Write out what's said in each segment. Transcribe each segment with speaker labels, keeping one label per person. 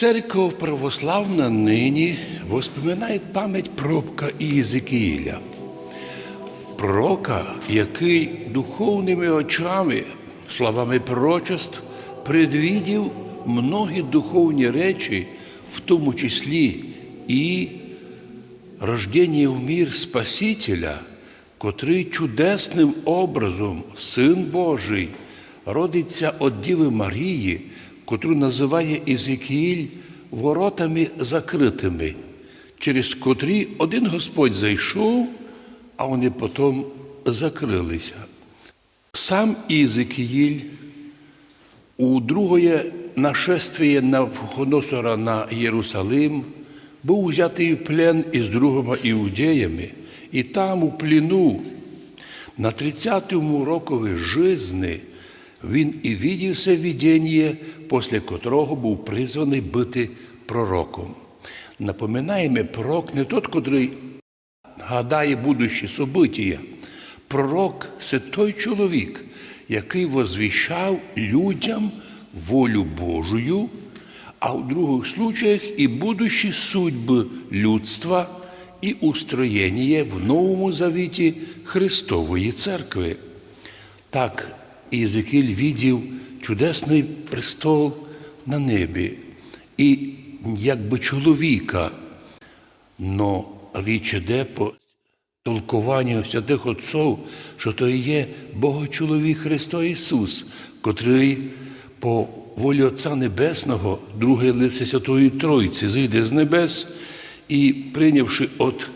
Speaker 1: Церковь православна нині воспоминає пам'ять пророка Єзекіїля. Пророка, який духовними очами, словами пророчеств, предвідів многі духовні речі, в тому числі і рождення в мір Спасителя, котрий чудесним образом, Син Божий, родиться від Діви Марії, котру називає Ізекіїль воротами закритими, через котрі один Господь зайшов, а вони потім закрилися. Сам Ізекіїль у друге нашествие Навуходоносора на Єрусалим був взятий в плен із другими іудеями, і там у пліну на 30-му рокові жизни він і видів це після котрого був призваний бути пророком. Напоминаємо, пророк не тот, котрий гадає будущі события. Пророк це той чоловік, який возвіщав людям волю Божую, а в других случаях і будущі судьби людства і устроєння в Новому Завіті Христової Церкви. Так Єзекіль відів чудесний престол на небі. І якби чоловіка, но річ іде по толкуванню святих отців, що то і є Богочоловік Христос Ісус, котрий по волі Отця Небесного, друге лице Святої Тройці, зійде з небес і, прийнявши от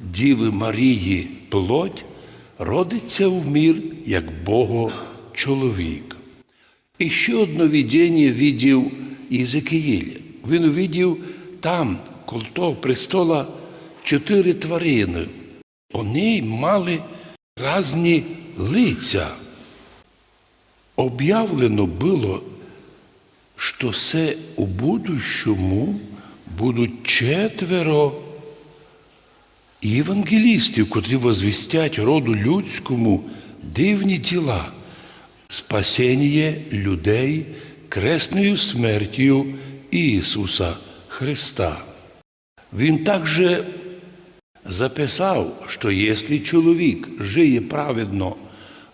Speaker 1: Діви Марії плоть, родиться в мір як Бого-чоловік. І ще одне видіння віддів Єзекіїль. Він увидів там, коло престола, чотири тварини. Вони мали різні лиця. Об'явлено було, що це у будущому будуть четверо євангелістів, котрі возвістять роду людському дивні діла, спасіння людей кресною смертю Ісуса Христа. Він також записав, що якщо чоловік жиє праведно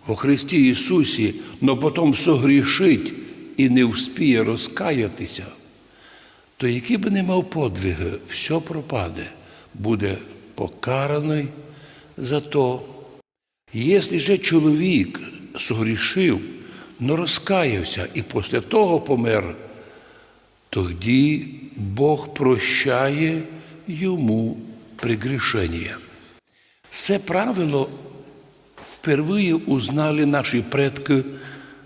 Speaker 1: во Христі Ісусі, но потім согрішить і не вспіє розкаятися, то який би не мав подвиги, все пропаде, буде покараний за то. Якщо же чоловік согрішив, но розкаявся і після того помер, тоді Бог прощає йому прегрешення. Це правило впервые узнали наші предки,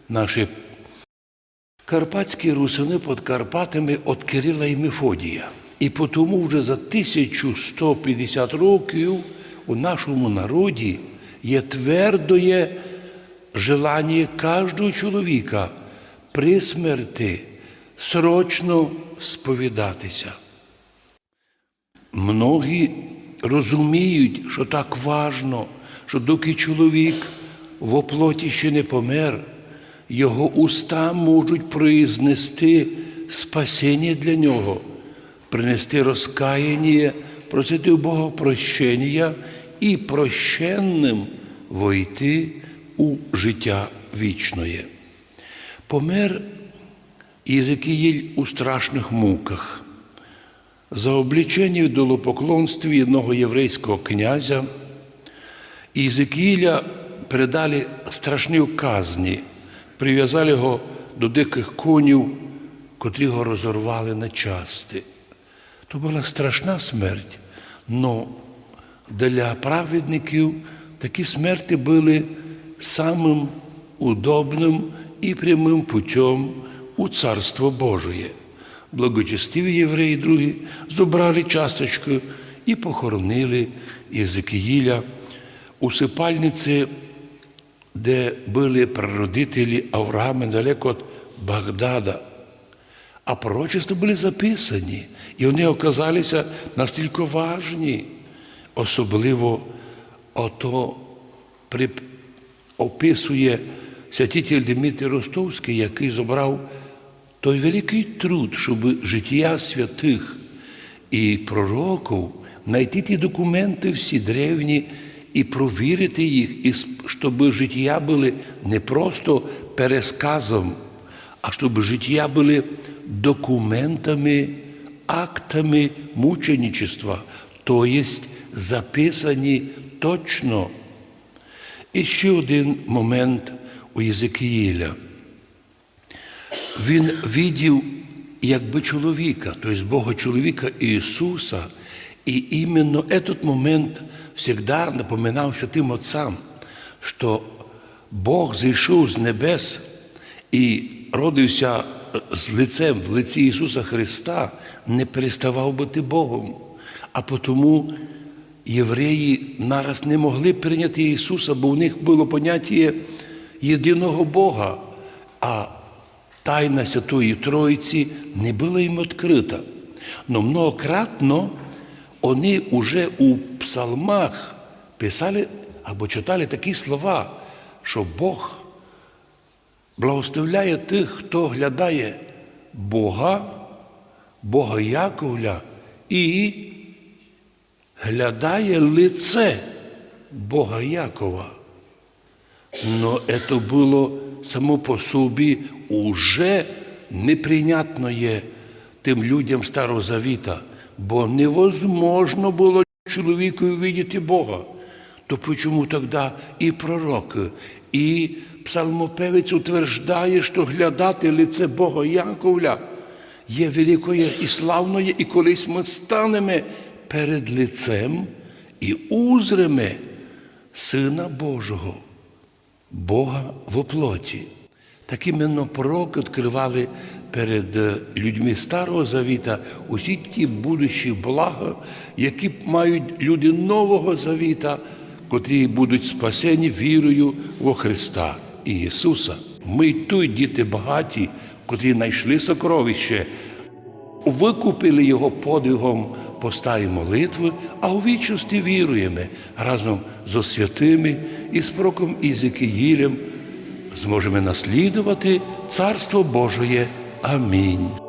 Speaker 1: наші карпатські русини під Карпатами від Кирила і Мефодія. І тому вже за 1150 років у нашому народі є твердоє желання кожного чоловіка при смерті срочно сповідатися. Многі розуміють, що так важно, що доки чоловік в оплоті ще не помер, його уста можуть произнести спасіння для нього, принести розкаяння, просити у Бога прощення і прощенним войти у життя вічне. Помер Єзекіїль у страшних муках. За облічення в долопоклонстві одного єврейського князя Єзекіїля передали страшні казні, прив'язали його до диких конів, котрі його розорвали на части. То була страшна смерть, але для праведників такі смерті були самим удобним і прямим путем у Царство Божие. Благочестиві євреї другі зібрали часточку і похоронили Єзекіїля у сипальниці, де були прародителі Авраама далеко від Багдада. А пророчества були записані, і вони оказалися настільки важні, особливо ото при описує святитель Дмитрий Ростовський, який зібрав той великий труд, щоб життя святих і пророків, знайти ті документи всі древні і провірити їх, і щоб життя були не просто пересказом, а щоб життя були документами, актами мученичества, то есть записані точно. І ще один момент у Єзекіїля. Він видів якби чоловіка, тобто Бога чоловіка Ісуса, і іменно этот момент завжди напоминав святим отцам, що Бог зійшов з небес і родився з лицем в лиці Ісуса Христа, не переставав бути Богом. А тому євреї нараз не могли прийняти Ісуса, бо в них було поняття єдиного Бога, а тайна Святої Троїці не була їм відкрита. Но многократно вони вже у псалмах писали або читали такі слова, що Бог благословляє тих, хто глядає Бога, Бога Яковля і глядає лице Бога Якова. Но это було само по собі уже неприйнятно є тим людям Старого Завіта, бо невозможно було чоловіку видіти Бога. То чому тоді і пророк, і псалмопевець утверждає, що глядати лице Бога Яковля є великою і славною, і колись ми станемо перед лицем і узремо Сина Божого. Бога в оплоті. Так іменно пророки відкривали перед е, людьми Старого Завіта усі ті будучі блага, які мають люди Нового Завіта, котрі будуть спасені вірою во Христа і Ісуса. Ми й тут діти багаті, котрі знайшли сокровище, викупили його подвигом поста молитви, а у вічності віруємо разом зо святими і з проком Ізекіїлем зможемо наслідувати Царство Божоє. Амінь.